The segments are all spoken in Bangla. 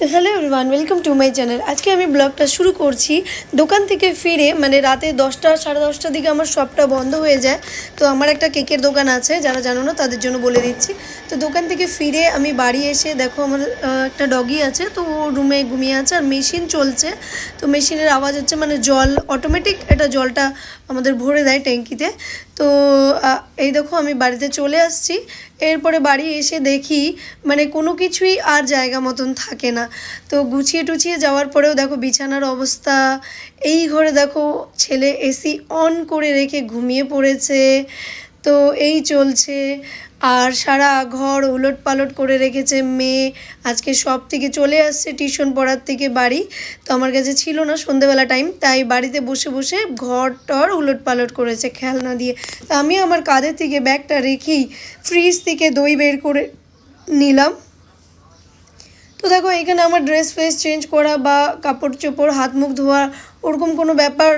তো hello everyone welcome to my channel আজকে আমি ব্লগটা শুরু করছি দোকান থেকে ফিরে মানে রাতে দশটা, সাড়ে দশটার দিকে আমার শপটা বন্ধ হয়ে যায়। তো আমার একটা কেকের দোকান আছে, যারা জানো না, তাদের জন্য বলে দিচ্ছি। তো দোকান থেকে ফিরে আমি বাড়ি এসে দেখো আমার একটা ডগি আছে, তো ও রুমে ঘুমিয়ে আছে আর মেশিন চলছে। তো মেশিনের আওয়াজ হচ্ছে মানে জল অটোমেটিক এটা জলটা আমাদের ভরে দেয় ট্যাঙ্কিতে। তো এই দেখো আমি বাড়িতে চলে আসছি। এরপরে বাড়ি এসে দেখি মানে কোনো কিছুই আর জায়গা মতন থাকে না। তো গুছিয়ে টুছিয়ে যাওয়ার পরেও দেখো বিছানার অবস্থা, এই ঘরে দেখো ছেলে এসি অন করে রেখে ঘুমিয়ে পড়েছে। তো এই চলছে। আর সারা ঘর উলট পালট করে রেখেছে মেয়ে। আজকে সব থেকে চলে আসছে টিউশন পড়ার থেকে বাড়ি। তো আমার কাছে ছিল না সন্ধেবেলা টাইম তাই বাড়িতে বসে বসে ঘর টর উলট পালট করেছে খেলনা দিয়ে। তো আমি আমার কাঁধের থেকে ব্যাগটা রেখেই ফ্রিজ থেকে দই বের করে নিলাম। তো দেখো, এখানে আমার ড্রেস ফ্রেস চেঞ্জ করা বা কাপড় চোপড়, হাত মুখ ধোয়া ওরকম কোনো ব্যাপার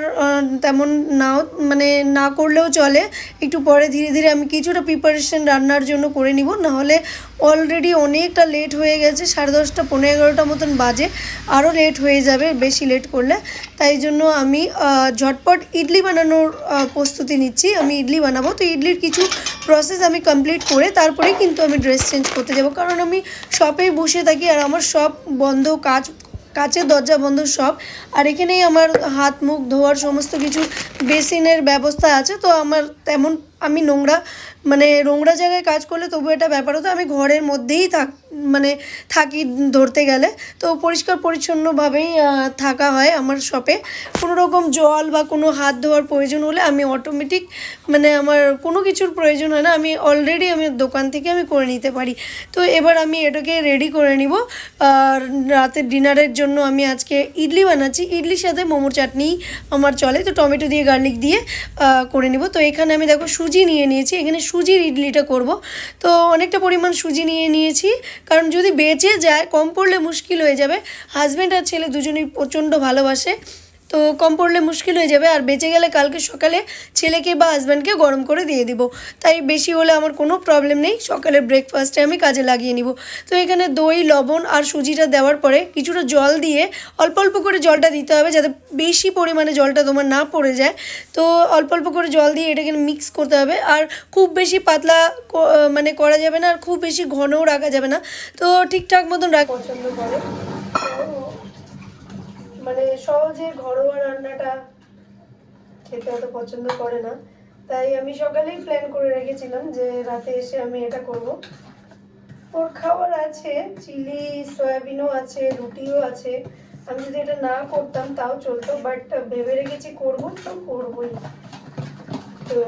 তেমন নাও মানে না করলেও চলে। একটু পরে ধীরে ধীরে আমি কিছুটা প্রিপারেশন রান্নার জন্য করে নিব। নাহলে অলরেডি অনেকটা লেট হয়ে গেছে, সাড়ে দশটা পনেরো এগারোটা মতন বাজে। আরও লেট হয়ে যাবে, বেশি লেট করলে। তাই জন্য আমি ঝটপট ইডলি বানানোর প্রস্তুতি নিচ্ছি। আমি ইডলি বানাবো। তো ইডলির কিছু প্রসেস আমি কমপ্লিট করে তারপরেই কিন্তু আমি ড্রেস চেঞ্জ করতে যাব। কারণ আমি শপেই বসে থাকি আর আমার সব বন্ধ, কাজ কাচের দরজা বন্ধ সব। আর এখানেই আমার হাত, মুখ, ধোয়ার সমস্ত কিছু বেসিনের ব্যবস্থা আছে। তো আমার তেমন আমি নোংরা মানে নোংরা জায়গায় কাজ করলে তবু এটা ব্যাপার হতো, আমি ঘরের মধ্যেই থাক মানে থাকি ধরতে গেলে। তো পরিষ্কার পরিচ্ছন্নভাবেই থাকা হয় আমার শপে। কোনো রকম জল বা কোনো হাত ধোয়ার প্রয়োজন হলে আমি অটোমেটিক মানে আমার কোনো কিছুর প্রয়োজন হয় না, আমি অলরেডি আমি দোকান থেকে আমি করে নিতে পারি। তো এবার আমি এটাকে রেডি করে নিব। আর রাতের ডিনারের জন্য আমি আজকে ইডলি বানাচ্ছি। ইডলির সাথে মোমোর চাটনি আমার চলে, তো টমেটো দিয়ে, গার্লিক দিয়ে করে নিব। তো এখানে আমি দেখো সুজি নিয়ে নিয়েছি। এখানে সুজির ইডলিটা করব। তো অনেকটা পরিমাণ সুজি নিয়ে নিয়েছি। কারণ যদি বেঁচে যায়, কম পড়লে মুশকিল হয়ে যাবে। হাজব্যান্ড আর ছেলে দুজনেই প্রচণ্ড ভালোবাসে। তো কম পড়লে মুশকিল হয়ে যাবে। আর বেঁচে গেলে কালকে সকালে ছেলেকে বা হাজব্যান্ডকে গরম করে দিয়ে দিব। তাই বেশি হলে আমার কোনো প্রবলেম নেই। সকালের ব্রেকফাস্টে আমি কাজে লাগিয়ে নিব। তো এখানে দই, লবণ আর সুজিটা দেওয়ার পরে কিছুটা জল দিয়ে অল্প অল্প করে জলটা দিতে হবে যাতে বেশি পরিমাণে জলটা তোমার না পড়ে যায়। তো অল্প অল্প করে জল দিয়ে এটাকে মিক্স করতে হবে। আর খুব বেশি পাতলা মানে করা যাবে না। আর খুব বেশি ঘনও রাখা যাবে না। তো ঠিকঠাক মতন রাখ পছন্দ করে মানে সহজে ঘরোয়া রান্নাটা খেতে অত পছন্দ করে না। তাই আমি সকালেই প্ল্যান করে রেখেছিলাম যে রাতে এসে আমি এটা করব। ওর খাবার আছে, চিলি, সয়াবিনও আছে, রুটিও আছে। আমি যদি এটা না করতাম তাও চলতো বাট ভেবে রেখেছি করব তো করবোই। তো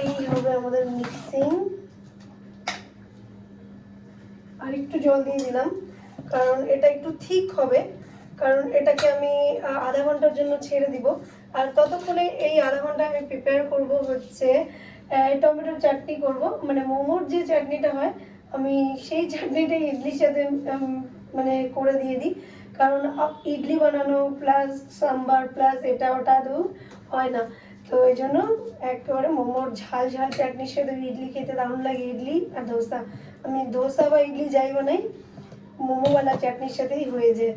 এই হবে আমাদের মিক্সিং আর একটু জল দিয়ে দিলাম, কারণ এটা একটু ঠিক হবে। কারণ এটাকে আমি আধা ঘণ্টার জন্য ছেড়ে দিব। আর ততক্ষণে এই আধা ঘণ্টা আমি প্রিপেয়ার করব হচ্ছে টমেটোর চাটনি করব। মানে মোমোর যে চাটনিটা হয়, আমি সেই চাটনিটা ইডলির সাথে মানে করে দিয়ে দিই। কারণ ইডলি বানানো প্লাস সাম্বার প্লাস এটা ওটা দু হয় না। তো এই জন্য একেবারে মোমোর ঝাল ঝাল চাটনির সাথে ইডলি খেতে দারুণ লাগে ইডলি আর ধোসা আমি ধোসা বা ইডলি যাই বানাই, মোমোওয়ালা চাটনির সাথেই হয়ে যায়।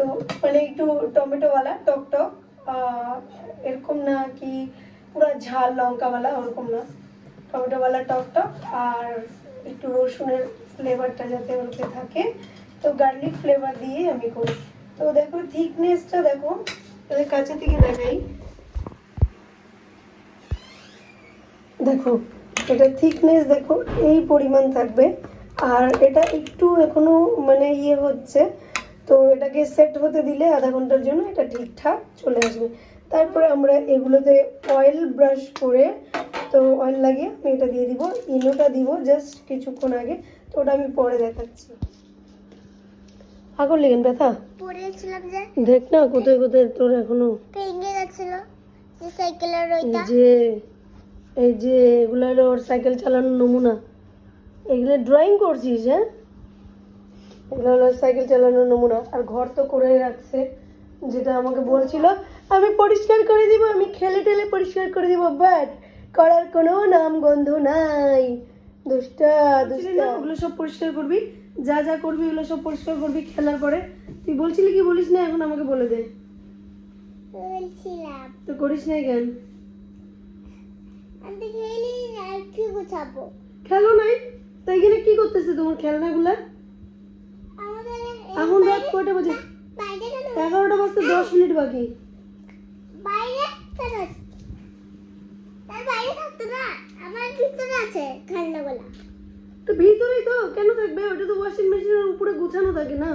তো মানে একটু টমেটোওয়ালা, টক টক এরকম না কি পুরো ঝাল লঙ্কাওয়ালা ওরকম না। টমেটোওয়ালা, টক টক, আর একটু রসুনের ফ্লেভারটা যাতে ওতে থাকে। তো গার্লিক ফ্লেভার দিয়ে আমি করি। তো দেখো থিকনেসটা দেখো, এদের কাছে থেকে দেখাই। দেখো, এটা থিকনেস দেখো, এই পরিমাণ থাকবে। আর এটা একটু এখনও মানে ইয়ে হচ্ছে তো এটাকে সেট হতে দিলে আধা ঘণ্টার জন্য এটা ঠিকঠাক চলে আসবে। তারপরে আমরা এগুলোতে অয়েল ব্রাশ করে তো অয়েল লাগিয়ে আমি এটা দিয়ে দিব ইনোটা দিব জাস্ট কিছুক্ষণ আগে তো ওটা আমি পরে দেখাচ্ছি। আগর লেগেন ব্যথা? পড়েছিলাম যে। দেখ না কোথায় কোথায় তোর এখনও? ভেঙে গেছিল যে সাইকেলের ওইটা। যে এই যে এগুলো ওর সাইকেল চালানোর নমুনা। এগুলো ড্রয়িং করছিস হ্যাঁ? এগুলো হলো সাইকেল চালানোর নমুনা। আর ঘর তো করে রাখছে যেটা আমাকে বলছিল আমি পরিষ্কার করে দিব আমি খেলে টেলে পরিষ্কার করে দিব বাট করার কোনো নাম গন্ধ নাই। দুষ্টা দুষ্টা। ওগুলো সব পরিষ্কার করবি? যা যা করবি এগুলো সব পরিষ্কার করবি খেলার পরে। তুই বলছিলি কি বলিস না এখন আমাকে বলে দে। বলছিলাম। তো করিস না কেন? আমি খেলি আর কি গুছাবো? খেলো নাই? তো এখানে কি করতেছে তোমার খেলনাগুলা? কয়টা বাজে? এগারোটা বাজতে দশ মিনিট বাকি। তো ভিতরেই তো কেন থাকবে? ওটা তো ওয়াশিং মেশিনের উপরে গুছানো থাকে না।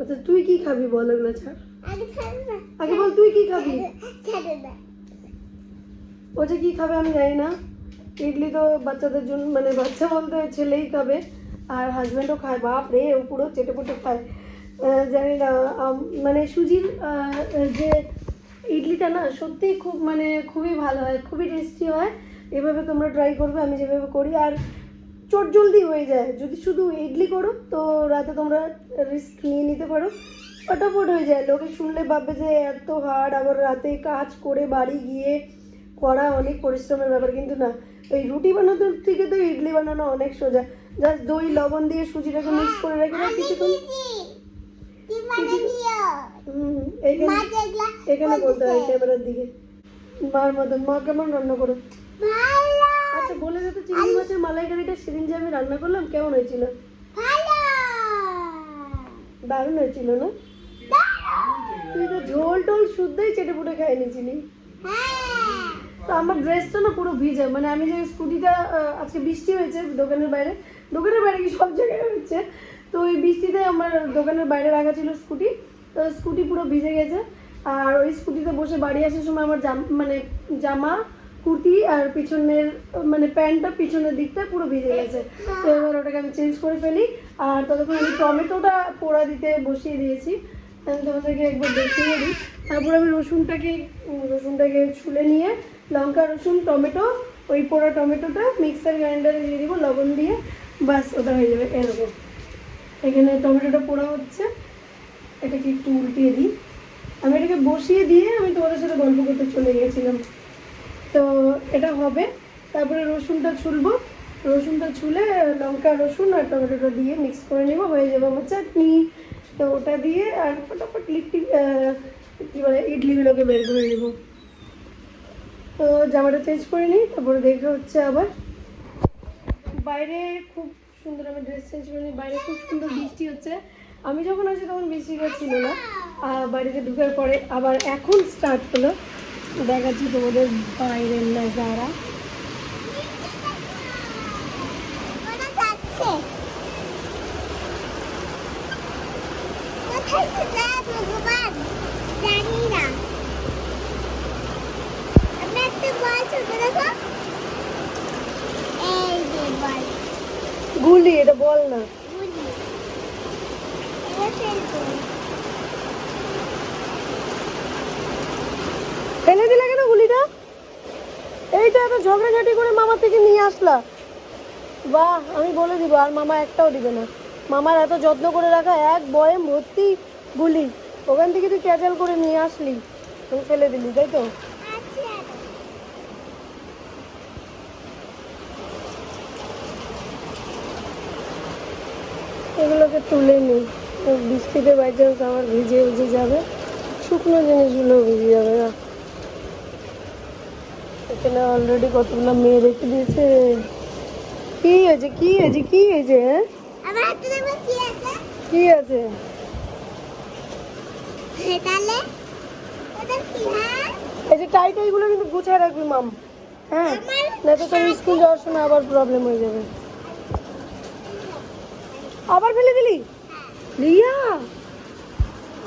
আচ্ছা তুই কি খাবি বল এগুলো ছাড়। আগে বল তুই কি খাবি? ছাড়ে না। ও যে কি খাবে আমি জানি না। ইডলি তো বাচ্চাদের জন্য মানে বাচ্চা বলতে ছেলেই খাবে। আর হাজব্যান্ডও খায়, বাপ রে, ও পুরো চেটে পুটে খায় জানি না মানে সুজির যে ইডলিটা না, সত্যিই খুব মানে খুবই ভালো হয়, খুবই টেস্টি হয়। এভাবে তোমরা ট্রাই করবে, আমি যেভাবে করি। আর চট জলদি হয়ে যায়, যদি শুধু ইডলি করো, তো রাতে তোমরা রিস্ক নিয়ে নিতে পারো। ফটাফট হয়ে যায়, লোকে শুনলে ভাববে যে এত হার্ড আবার রাতে কাজ করে বাড়ি গিয়ে করা অনেক পরিশ্রমের ব্যাপার, কিন্তু না। এই রুটি বানানোর থেকে তো ইডলি বানানো অনেক সোজা। জাস্ট দই লবণ দিয়ে সুজিটাকে মিক্স করে রেখে দাও কিছুক্ষণ। মানে এখানে বলতে হয়। ক্যামেরার দিকে। মার মতন মা কেমন রান্না করো? আচ্ছা বলে তো চিংড়ি মাছের মালাইকারিটা সেদিন যে আমি রান্না করলাম কেমন হয়েছিল? দারুণ হয়েছিল না? তুই তো ঝোল টোল শুদ্ধই চেটে পুটে খেয়ে নিয়েছিলি হ্যাঁ। তো আমার ড্রেসটা না পুরো ভিজে মানে আমি যে স্কুটিটা আজকে বৃষ্টি হয়েছে দোকানের বাইরে দোকানের বাইরে কি সব জায়গায় হচ্ছে? তো ওই বৃষ্টিতে আমার দোকানের বাইরে রাখা ছিল স্কুটি। তো স্কুটি পুরো ভিজে গেছে। আর ওই স্কুটিতে বসে বাড়ি আসার সময় আমার জাম মানে জামা, কুর্তি আর পিছনের মানে প্যান্টটা পিছনের দিকটা পুরো ভিজে গেছে। তো এবার ওটাকে আমি চেঞ্জ করে ফেলি। আর ততক্ষণ আমি টমেটোটা পোড়া দিতে বসিয়ে দিয়েছি। আমি তোমাদেরকে একবার দেখিয়ে দিই। তারপর আমি রসুনটাকে রসুনটাকে ছুলে নিয়ে লঙ্কা, রসুন, টমেটো, ওই পোড়া টমেটোটা মিক্সার গ্রাইন্ডারে দিয়ে দিব, লবণ দিয়ে। বাস ওটা হয়ে যাবে এরকম। এখানে টমেটোটা পোড়া হচ্ছে। এটাকে একটু উল্টিয়ে দিই। আমি এটাকে বসিয়ে দিয়ে আমি তোমাদের সাথে গল্প করতে চলে গিয়েছিলাম। তো এটা হবে। তারপরে রসুনটা ছুলবো। রসুনটা ছুলে লঙ্কা রসুন আর টমেটোটা দিয়ে মিক্স করে নেব। হয়ে যাবে আমার চাটনি। তো ওটা দিয়ে আর ফটাফট আহ, কী বলে ইডলিগুলোকে বের করে নেব। তো জামাটা চেঞ্জ করে নিই তারপরে দেখা হচ্ছে আবার। বাইরে খুব সুন্দর আমি ড্রেস চেঞ্জ করে বাইরে খুব সুন্দর বৃষ্টি হচ্ছে। আমি যখন আসি তখন বৃষ্টিটা ছিল না। বাড়িতে ঢুকার পরে আবার এখন স্টার্ট হলো। দেখাচ্ছি তোমাদের বাইরের নাজারা। জানি না। একটা দেখো গুলি, এটা বল না। ফেলে দিলে কেন গুলিটা? এইটা এত ঝগড়াঝাটি করে মামা থেকে নিয়ে আসলা। বাহ, আমি বলে দিব, আর মামা একটাও দিবে না। মামার এত যত্ন করে রাখা এক বয়ে ভর্তি গুলি। ওখান থেকে তুই ক্যাচাল করে নিয়ে আসলি। ফেলে দিলি, তাই তো আচ্ছা এগুলোকে তুলে নিই। বৃষ্টিতে বাই চান্স আমার ভিজে ভিজে যাবে। শুকনো জিনিসগুলো ভিজে যাবে না? এখানে অলরেডি কতগুলো মেয়ে রেখে দিয়েছে। কি হয়েছে? কি হয়েছে? কি হয়েছে হ্যাঁ? আমার হাতে দেখো কি আছে। কি আছে? হ্যাঁ, হ্যাঁ? এই যে টাই টাইগুলো কিন্তু গুছিয়ে রাখবি মাম। হ্যাঁ? না তো তোর স্কুল যাওয়ার সময় আবার প্রবলেম হয়ে যাবে। আবার ফেলে দিলি? রিয়া!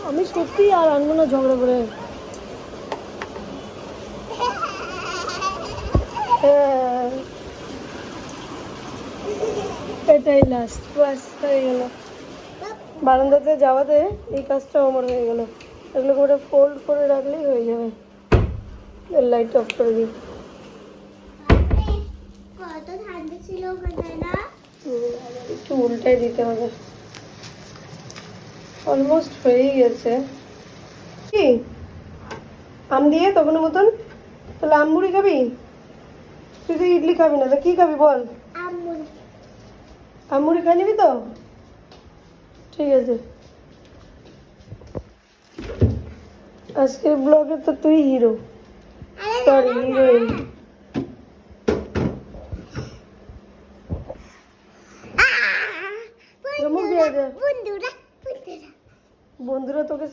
আমি সত্যি আর আনব না ঝগড়া করে হ্যাঁ। এটাই লাস্ট বাস হয়ে গেল। বারান্দাতে যাওয়াতে এই কাজটাও আমার হয়ে গেল। এগুলো করে ফোল্ড করে রাখলেই হয়ে যাবে। লাইট অফ করে দিই। কত ঠান্ডা ছিল ওখানে না? একটু উল্টাই দিতে হবে। অলমোস্ট হয়েই গেছে। কি? আম দিয়ে তখন মতন? তাহলে আম মুড়ি খাবি? তুই তো ইডলি খাবি না তো কি খাবি বল? আমুড়ি খাই নিবি তো? ঠিক আছে। আজকের ব্লগে তো তুই হিরো সরি হিরোইন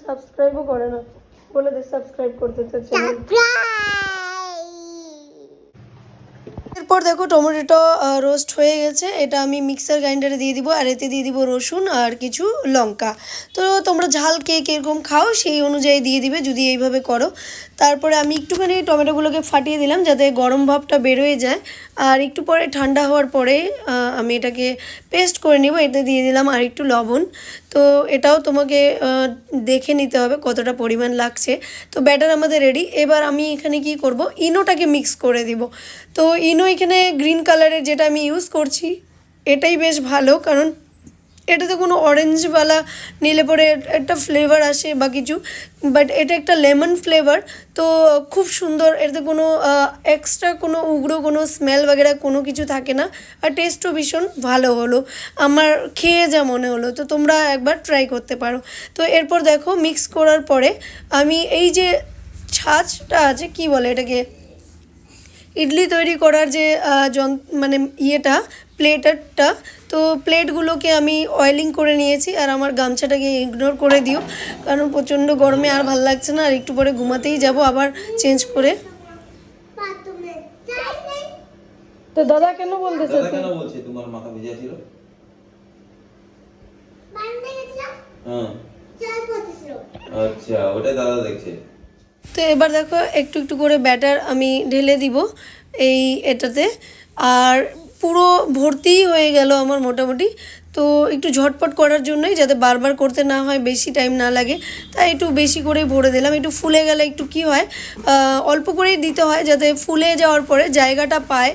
সাবস্ক্রাইবও করে না। বলে দে, সাবস্ক্রাইব করতে তো এরপর দেখো, টমেটোটা রোস্ট হয়ে গেছে। এটা আমি মিক্সার গ্রাইন্ডারে দিয়ে দিব, আর এতে দিয়ে দিব রসুন আর কিছু লঙ্কা। তো তোমরা ঝাল কে কীরকম খাও সেই অনুযায়ী দিয়ে দিবে, যদি এইভাবে করো। তারপরে আমি একটুখানি টমেটোগুলোকে ফাটিয়ে দিলাম, যাতে গরম ভাবটা বেরোয় যায়। আর একটু পরে, ঠান্ডা হওয়ার পরে আমি এটাকে পেস্ট করে নিব। এতে দিয়ে দিলাম আর একটু লবণ। তো এটাও তোমাকে দেখে নিতে হবে কতটা পরিমাণ লাগছে। তো ব্যাটার আমাদের রেডি এবার আমি এখানে কি করব? ইনোটাকে মিক্স করে দিব। তো ইনো এখানে গ্রিন কালারের যেটা আমি ইউজ করছি, এটাই বেশ ভালো। কারণ এটাতে কোনো অরেঞ্জওয়ালা নিলে পরে একটা ফ্লেভার আসে বা কিছু বাট এটা একটা লেমন ফ্লেভার তো খুব সুন্দর, এটাতে কোনো এক্সট্রা কোনো উগ্র কোনো স্মেল বাগেরা কোনো কিছু থাকে না, আর টেস্টও ভীষণ ভালো হলো, আমার খেয়ে যা মনে হলো, তো তোমরা একবার ট্রাই করতে পারো। তো এরপর দেখো মিক্স করার পরে আমি এই যে ছাঁচটা আছে, কি বলে এটাকে? ইডলি তৈরি করার যে মানে ইয়েটা প্লেটারটা তো প্লেটগুলোকে আমি অয়েলিং করে নিয়েছি আর আমার গামছাটাকে ইগনোর করে দিও কারণ প্রচণ্ড গরমে আর ভালো লাগছে না আর একটু পরে ঘুমাতেই যাব আবার চেঞ্জ করে। তো দাদা কেন বলতেছে দাদা কেন বলছে? তোমার মাথা ভিজা ছিল? হ্যাঁ। আচ্ছা ওটাই দাদা দেখছে। তো এবার দেখো একটু একটু করে ব্যাটার আমি ঢেলে দিব এই এটাতে। আর পুরো ভর্তিই হয়ে গেল আমার মোটামুটি। তো একটু ঝটপট করার জন্যই যাতে বারবার করতে না হয়, বেশি টাইম না লাগে, তাই একটু বেশি করেই ভরে দিলাম। একটু ফুলে গেলে একটু কি হয় অল্প করেই দিতে হয় যাতে ফুলে যাওয়ার পরে জায়গাটা পায়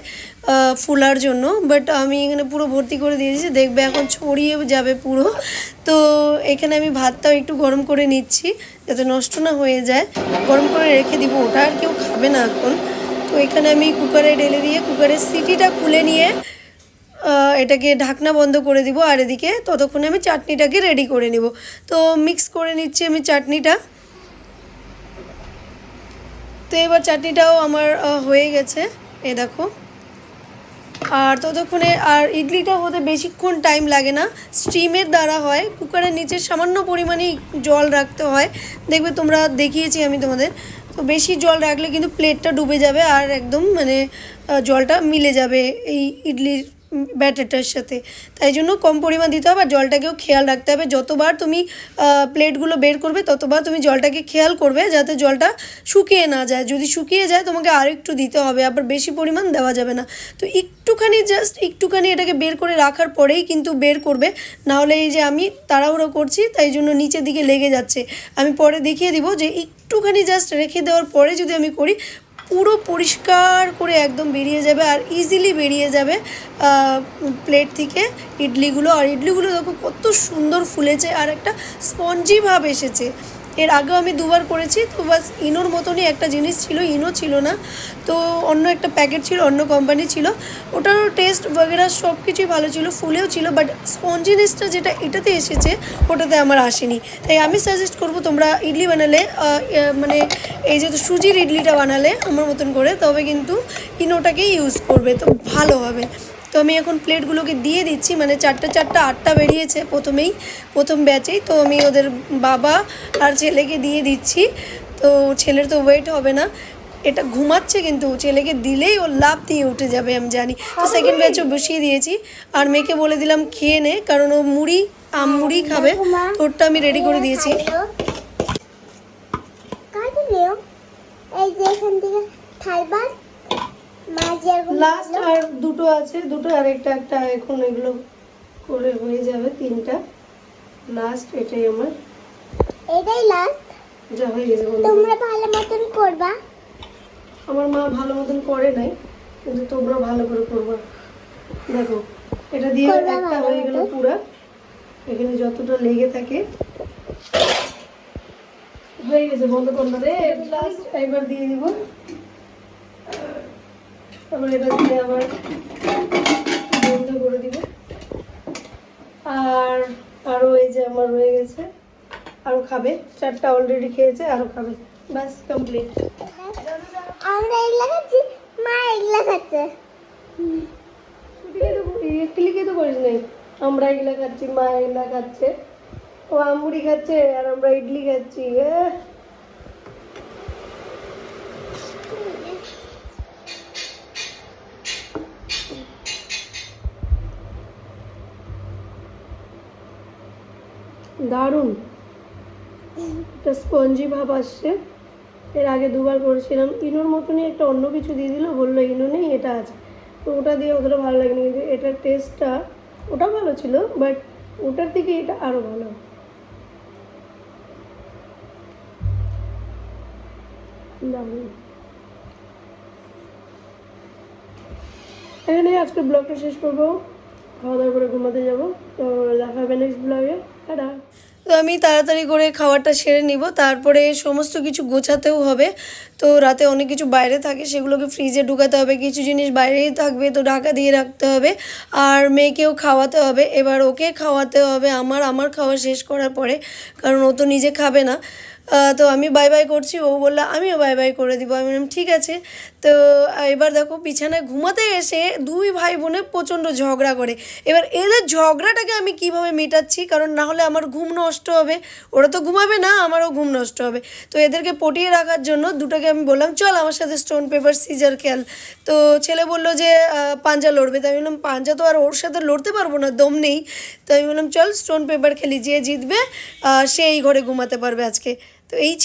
ফুলার জন্য। বাট আমি এখানে পুরো ভর্তি করে দিয়েছি, দেখবে এখন ছড়িয়ে যাবে পুরো। তো এখানে আমি ভাতটাও একটু গরম করে নিচ্ছি, যাতে নষ্ট না হয়ে যায়। গরম করে রেখে দিব, ওটা আর কেউ খাবে না এখন। তো এখানে আমি কুকারে ঢেলে দিয়ে, কুকারের সিটিটা খুলে নিয়ে এটাকে ঢাকনা বন্ধ করে দিব আর এদিকে ততক্ষণে আমি চাটনিটাকে রেডি করে নিব। তো মিক্স করে নিচ্ছি আমি চাটনিটা। তো এবার চাটনিটাও আমার হয়ে গেছে, এ দেখো। আর ততক্ষণে, আর ইডলিটা হতে বেশিক্ষণ টাইম লাগে না। স্টিমের দ্বারা হয়, কুকারের নিচে সামান্য পরিমাণে জল রাখতে হয়। দেখবে তোমরা দেখিয়েছি আমি তোমাদের। তো বেশি জল রাখলে কিন্তু প্লেটটা ডুবে যাবে আর একদম মানে জলটা মিলে যাবে এই ইডলির ব্যাটারটার সাথে। তাই জন্য কম পরিমাণ দিতে হবে আর জলটাকেও খেয়াল রাখতে হবে। যতবার তুমি প্লেটগুলো বের করবে, ততবার তুমি জলটাকে খেয়াল করবে যাতে জলটা শুকিয়ে না যায়। যদি শুকিয়ে যায়, তোমাকে আর একটু দিতে হবে, আবার বেশি পরিমাণ দেওয়া যাবে না। তো একটুখানি জাস্ট একটুখানি এটাকে বের করে রাখার পরেই কিন্তু বের করবে। নাহলে এই যে আমি তাড়াহুড়ো করছি, তাই জন্য নিচের দিকে লেগে যাচ্ছে। আমি পরে দেখিয়ে দিব যে একটুখানি জাস্ট রেখে দেওয়ার পরে যদি আমি করি পুরো পরিষ্কার করে একদম বেরিয়ে যাবে আর ইজিলি বেরিয়ে যাবে প্লেট থেকে ইডলিগুলো। আর ইডলিগুলো দেখো কত সুন্দর ফুলেছে আর একটা স্পঞ্জি ভাব এসেছে। এর আগেও আমি দুবার করেছি তো বাস ইনোর মতনই একটা জিনিস ছিল ইনো ছিল না। তো অন্য একটা প্যাকেট ছিল অন্য কোম্পানি ছিল। ওটারও টেস্ট বগেরা সব কিছুই ভালো ছিল ফুলেও ছিল বাট স্পঞ্জিনেসটা যেটা এটাতে এসেছে ওটাতে আমার আসেনি। তাই আমি সাজেস্ট করব তোমরা ইডলি বানালে আহ, মানে এই যে সুজির ইডলিটা বানালে আমার মতন করে তবে কিন্তু ইনোটাকেই ইউজ করবে তো ভালো হবে। তো আমি এখন প্লেটগুলোকে দিয়ে দিচ্ছি মানে চারটে চারটে আটটা বেরিয়েছে প্রথমেই প্রথম ব্যাচেই তো আমি ওদের বাবা আর ছেলেকে দিয়ে দিচ্ছি। তো ছেলের তো ওয়েট হবে না। এটা ঘুমাচ্ছে কিন্তু ছেলেকে দিলেই ও লাভ দিয়ে উঠে যাবে আমি জানি। তো সেকেন্ড ব্যাচও বসিয়ে দিয়েছি। আর মেয়েকে বলে দিলাম খেয়ে নে কারণ ও মুড়ি আম মুড়ি খাবে তো ওরটা আমি রেডি করে দিয়েছি। এই যে এখান থেকে লাস্ট আর দুটো আছে দুটো আর একটা একটা এখন এগুলো করে হয়ে যাবে তিনটা। লাস্ট এটাই আমার। এটাই লাস্ট যা হয়ে গেছে তোমরা ভালো মতন করবা। আমার মা ভালো মতন করে নাই কিন্তু তোমরা ভালো করে করবা। দেখো এটা দিয়ে একটা হয়ে গেল পুরা। এখানে যতটা লেগে থাকে। হয়ে গেছে বন্ধ করল রে লাস্ট একবার দিয়ে দিব। তারপর এটা দিয়ে আবার বন্ধ করে দিব। আরও এই যে আমার রয়ে গেছে আরও খাবে চারটা অলরেডি খেয়েছে আরও খাবে। ব্যাস কমপ্লিট আমরা এগুলা খাচ্ছি মা এগুলা খাচ্ছে। ক্লিকে তো করিস নাই। আমরা এগুলা খাচ্ছি মা এগুলা খাচ্ছে ও আমুড়ি খাচ্ছে আর আমরা ইডলি খাচ্ছি আহ। দারুণ। একটা স্পঞ্জি ভাব আসছে। এর আগে দুবার করেছিলাম ইনোর মতনই একটা অন্য কিছু দিয়ে দিল, বলল, ইনো নেই, এটা আছে। তো ওটা দিয়ে অতটা ভালো লাগেনি, কিন্তু এটার টেস্টটা ওটা ভালো ছিল বাট ওটার থেকে এটা আরও ভালো। এখানে আজকে ব্লগটা শেষ করব। খাওয়া দাওয়া করে ঘুমাতে যাব। তো দেখা হবে নেক্সট ব্লগে তো আমি তাড়াতাড়ি করে খাবারটা সেরে নিব, তারপরে সমস্ত কিছু গোছাতেও হবে। তো রাতে অনেক কিছু বাইরে থাকে, সেগুলোকে ফ্রিজে ঢুকাতে হবে, কিছু জিনিস বাইরেই থাকবে, তো ঢাকা দিয়ে রাখতে হবে। আর মেয়েকেও খাওয়াতে হবে, এবার ওকে খাওয়াতে হবে, আমার আমার খাওয়া শেষ করার পরে, কারণ ও তো নিজে খাবে না। তো আমি বাই বাই করছি। ও বলল, আমিও বাই বাই করে দিব। আমি বললাম, ঠিক আছে। তো এবার দেখো, বিছানায় ঘুমাতে এসে দুই ভাই বোনে প্রচণ্ড ঝগড়া করে। এবার এদের ঝগড়াটাকে আমি কীভাবে মেটাচ্ছি? কারণ না হলে আমার ঘুম নষ্ট হবে। ওরা তো ঘুমাবে না, আমারও ঘুম নষ্ট হবে। তো এদেরকে পটিয়ে রাখার জন্য দুটোকে আমি বললাম, চল আমার সাথে স্টোন পেপার সিজার খেল। তো ছেলে বলল যে পাঞ্জা লড়বে। তাই আমি বললাম, পাঞ্জা তো আর ওর সাথে লড়তে পারব না, দম নেই। তো আমি বললাম, চল স্টোন পেপার খেলি, যে জিতবে সে এই ঘরে ঘুমাতে পারবে আজকে। তো এই ছিল